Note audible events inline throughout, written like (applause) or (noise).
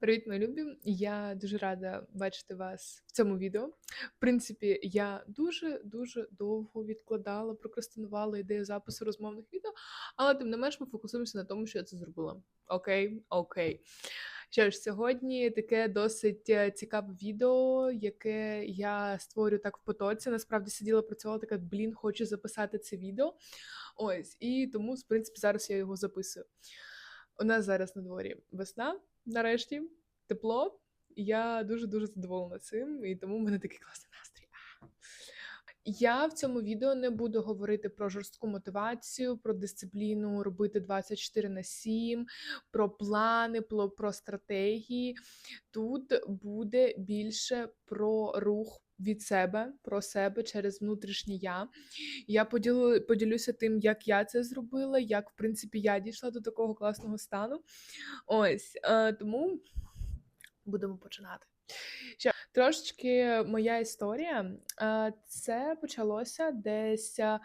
Привіт, мої любі! Я дуже рада бачити вас в цьому відео. В принципі, я дуже-дуже довго відкладала, прокрастинувала ідею запису розмовних відео, але тим не менш ми фокусуємося на тому, що я це зробила. Окей, окей. Що ж, сьогодні таке досить е, цікаве відео, яке я створю так в потоці. Насправді сиділа працювала така, блін, хочу записати це відео. Ось, і тому, в принципі, зараз я його записую. У нас зараз на дворі весна, нарешті, тепло. І я дуже-дуже задоволена цим, і тому в мене такий класний настрій. Я в цьому відео не буду говорити про жорстку мотивацію, про дисципліну робити 24 на 7, про плани, про, про стратегії. Тут буде більше про рух від себе, про себе через внутрішнє я. Я поділю, поділюся тим, як я це зробила, як в принципі я дійшла до такого класного стану. Ось е, тому будемо починати. Ще трошечки моя історія. Е, Це почалося десь е,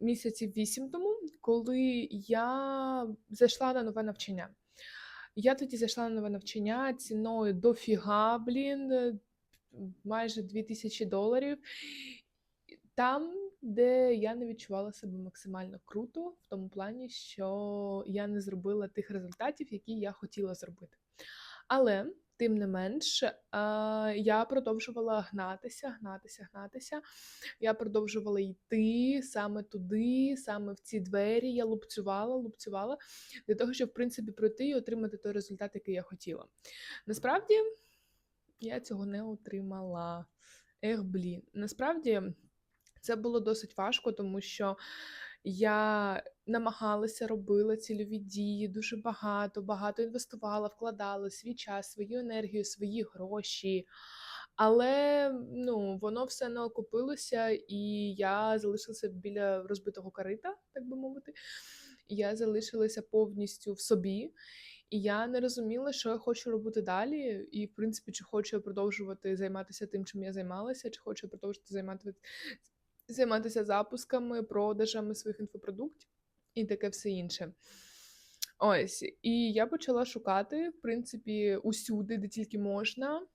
місяців вісім тому, коли я зайшла на нове навчання. Я тоді зайшла на нове навчання ціною дофіга, блін, майже 2000 доларів. Там, де я не відчувала себе максимально круто, в тому плані, що я не зробила тих результатів, які я хотіла зробити. Але тим не менш, я продовжувала гнатися, гнатися, гнатися. Я продовжувала йти саме туди, саме в ці двері. Я лупцювала, лупцювала для того, щоб в принципі пройти і отримати той результат, який я хотіла. Насправді я цього не отримала. Ех, блін. Насправді це було досить важко, тому що я намагалася робила цільові дії дуже багато, багато інвестувала, вкладала свій час, свою енергію, свої гроші. Але ну, воно все не окупилося, і я залишилася біля розбитого корита, так би мовити. Я залишилася повністю в собі. І я не розуміла, що я хочу робити далі, і, в принципі, чи хочу я продовжувати займатися тим, чим я займалася, чи хочу я продовжувати займати, займатися запусками, продажами своїх інфопродуктів і таке все інше. Ось, і я почала шукати, в принципі, усюди, де тільки можна.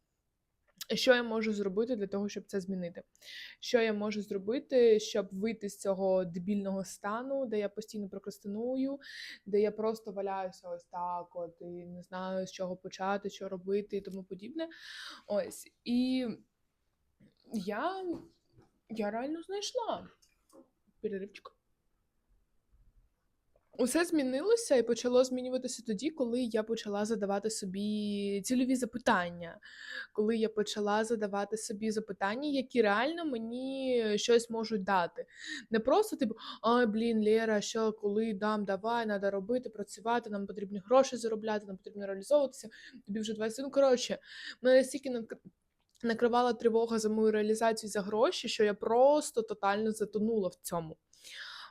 Що я можу зробити для того, щоб це змінити? Що я можу зробити, щоб вийти з цього дебільного стану, де я постійно прокрастиную, де я просто валяюся ось так, от і не знаю, з чого почати, що робити і тому подібне. Ось. І я, я реально знайшла переривчик. Усе змінилося і почало змінюватися тоді, коли я почала задавати собі цільові запитання, коли я почала задавати собі запитання, які реально мені щось можуть дати. Не просто типу, ай, блін, Лєра, що коли дам, давай, треба робити, працювати, нам потрібні гроші заробляти, нам потрібно реалізовуватися. Тобі вже 21. Ну, коротше, мене настільки накривала тривога за мою реалізацію за гроші, що я просто тотально затонула в цьому.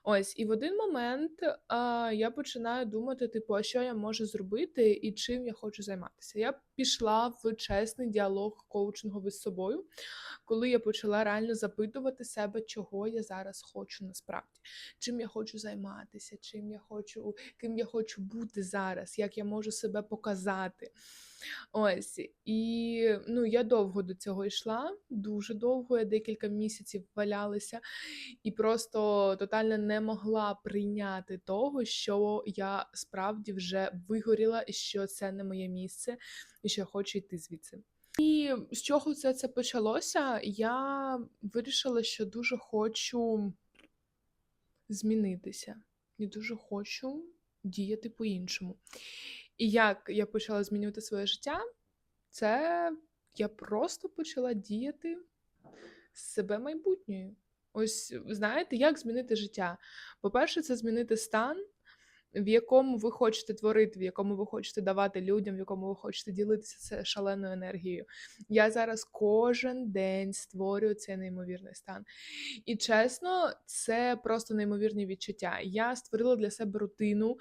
Ось, і в один момент а, я починаю думати, типу, а що я можу зробити і чим я хочу займатися. Я пішла в чесний діалог коучинговий з собою, коли я почала реально запитувати себе, чого я зараз хочу насправді, чим я хочу займатися, чим я хочу, ким я хочу бути зараз, як я можу себе показати. Ось і ну я довго до цього йшла, дуже довго. Я декілька місяців валялася і просто тотально не могла прийняти того, що я справді вже вигоріла, і що це не моє місце, і що я хочу йти звідси. І з чого це це почалося? Я вирішила, що дуже хочу змінитися. І дуже хочу діяти по-іншому. І як я почала змінювати своє життя, це я просто почала діяти з себе майбутньою. Ось знаєте, як змінити життя? По-перше, це змінити стан, в якому ви хочете творити, в якому ви хочете давати людям, в якому ви хочете ділитися це шаленою енергією. Я зараз кожен день створюю цей неймовірний стан. І чесно, це просто неймовірні відчуття. Я створила для себе рутину,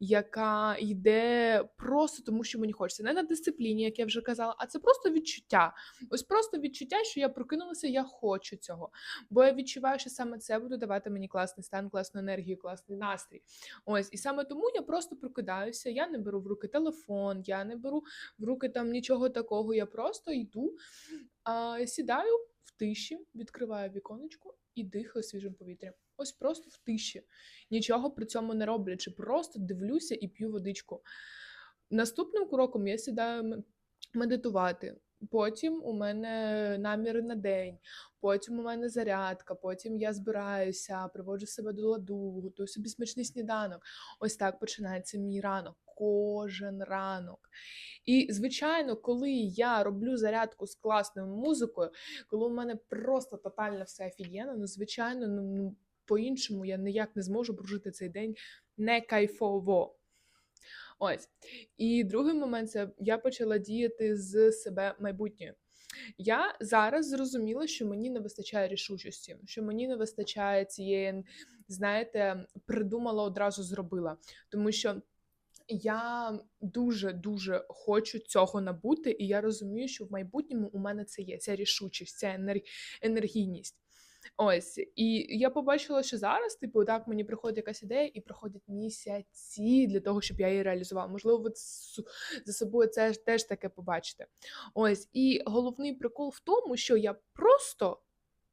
яка йде просто тому, що мені хочеться. Не на дисципліні, як я вже казала, а це просто відчуття. Ось просто відчуття, що я прокинулася, я хочу цього. Бо я відчуваю, що саме це буде давати мені класний стан, класну енергію, класний настрій. Ось, і саме саме тому я просто прокидаюся, я не беру в руки телефон, я не беру в руки там нічого такого. Я просто йду, а, сідаю в тиші, відкриваю віконечко і дихаю свіжим повітрям. Ось просто в тиші, нічого при цьому не роблячи, просто дивлюся і п'ю водичку. Наступним кроком я сідаю медитувати. Потім у мене наміри на день, потім у мене зарядка, потім я збираюся, приводжу себе до ладу, готую собі смачний сніданок. Ось так починається мій ранок. Кожен ранок. І, звичайно, коли я роблю зарядку з класною музикою, коли у мене просто тотально все офігенно, ну, звичайно, ну, ну по-іншому я ніяк не зможу прожити цей день не кайфово. Ось. І другий момент це я почала діяти з себе майбутньою. Я зараз зрозуміла, що мені не вистачає рішучості, що мені не вистачає цієї, знаєте, придумала одразу зробила. Тому що я дуже дуже хочу цього набути, і я розумію, що в майбутньому у мене це є ця рішучість, ця енер- енергійність. Ось, і я побачила, що зараз, типу, так мені приходить якась ідея, і проходять місяці для того, щоб я її реалізувала. Можливо, ви за собою це теж таке побачите. Ось, і головний прикол в тому, що я просто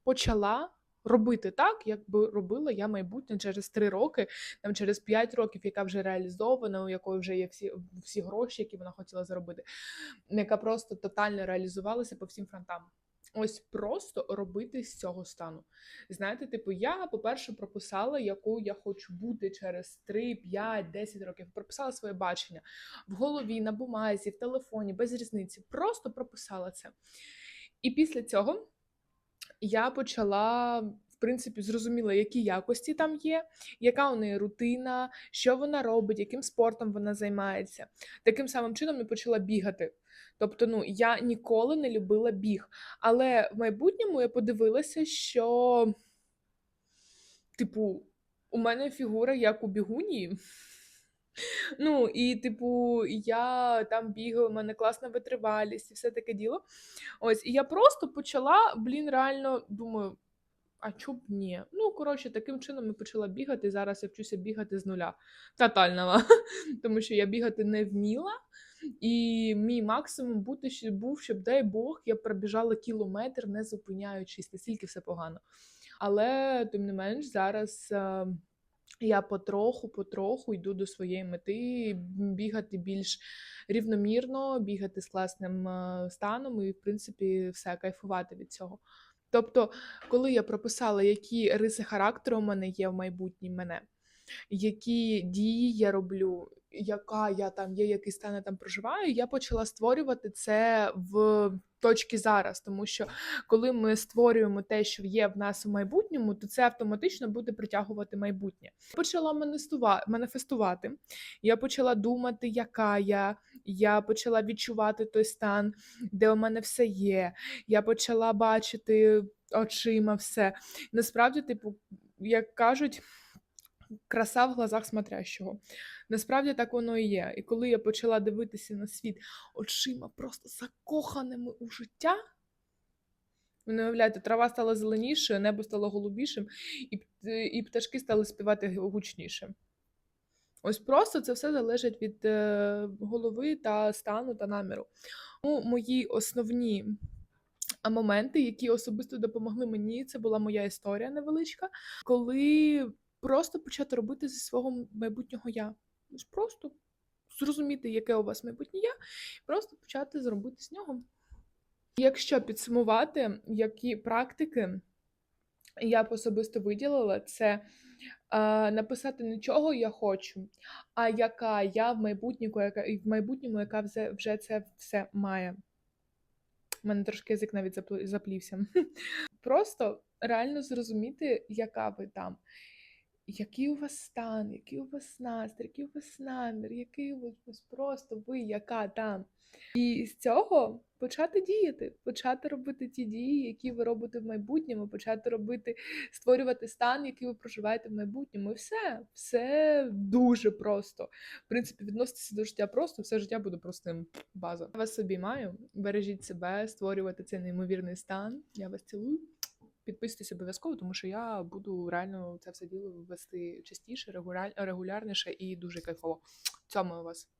почала робити так, як би робила я майбутнє через три роки, там через п'ять років, яка вже реалізована, у якої вже є всі, всі гроші, які вона хотіла заробити, яка просто тотально реалізувалася по всім фронтам. Ось просто робити з цього стану. Знаєте, типу, я, по-перше, прописала, яку я хочу бути через 3, 5, 10 років. Прописала своє бачення в голові, на бумазі, в телефоні, без різниці. Просто прописала це. І після цього я почала. В принципі, зрозуміла, які якості там є, яка у неї рутина, що вона робить, яким спортом вона займається. Таким самим чином я почала бігати. Тобто, ну я ніколи не любила біг. Але в майбутньому я подивилася, що, типу, у мене фігура як у бігунії. (laughs) Ну, і, типу, я там бігаю, у мене класна витривалість і все таке діло. Ось, і я просто почала, блін, реально думаю, а чо б ні? Ну, коротше, таким чином я почала бігати. Зараз я вчуся бігати з нуля. Тотального. (laughs) Тому що я бігати не вміла. І мій максимум бути був, щоб, дай Бог, я пробіжала кілометр, не зупиняючись, настільки все погано. Але, тим не менш, зараз. е, я потроху, потроху йду до своєї мети, бігати більш рівномірно, бігати з класним е, станом і, в принципі, все кайфувати від цього. Тобто, коли я прописала, які риси характеру у мене є в майбутній мене, які дії я роблю, яка я там є, який стан я там проживаю, я почала створювати це в точці зараз. Тому що коли ми створюємо те, що є в нас у майбутньому, то це автоматично буде притягувати майбутнє. Почала маніфестувати. Я почала думати, яка я. Я почала відчувати той стан, де у мене все є. Я почала бачити очима все. Насправді, типу, як кажуть, краса в глазах смотрящого. Насправді так воно і є. І коли я почала дивитися на світ очима просто закоханими у життя. Ви уявляєте, трава стала зеленішою, небо стало голубішим, і, і пташки стали співати гучніше. Ось просто це все залежить від е, голови та стану та наміру. Ну, мої основні моменти, які особисто допомогли мені, це була моя історія невеличка, коли просто почати робити зі свого майбутнього я. Просто зрозуміти, яке у вас майбутнє я, і просто почати зробити з нього. Якщо підсумувати, які практики я б особисто виділила, це е, написати не чого я хочу, а яка я в майбутньому, яка в майбутньому, яка вже, вже це все має. У мене трошки язик навіть заплівся. (laughs) Просто реально зрозуміти, яка ви там. Який у вас стан, який у вас настрій, який у вас намір, який у вас просто ви, яка там. І з цього почати діяти, почати робити ті дії, які ви робите в майбутньому, почати робити, створювати стан, який ви проживаєте в майбутньому. І все, все дуже просто. В принципі, відноситися до життя просто, все життя буде простим. База. Я вас собі маю. Бережіть себе, створювати цей неймовірний стан. Я вас цілую. Підписуйтесь обов'язково, тому що я буду реально це все діло вести частіше, регуляр- регулярніше і дуже кайфово. Цьому у вас.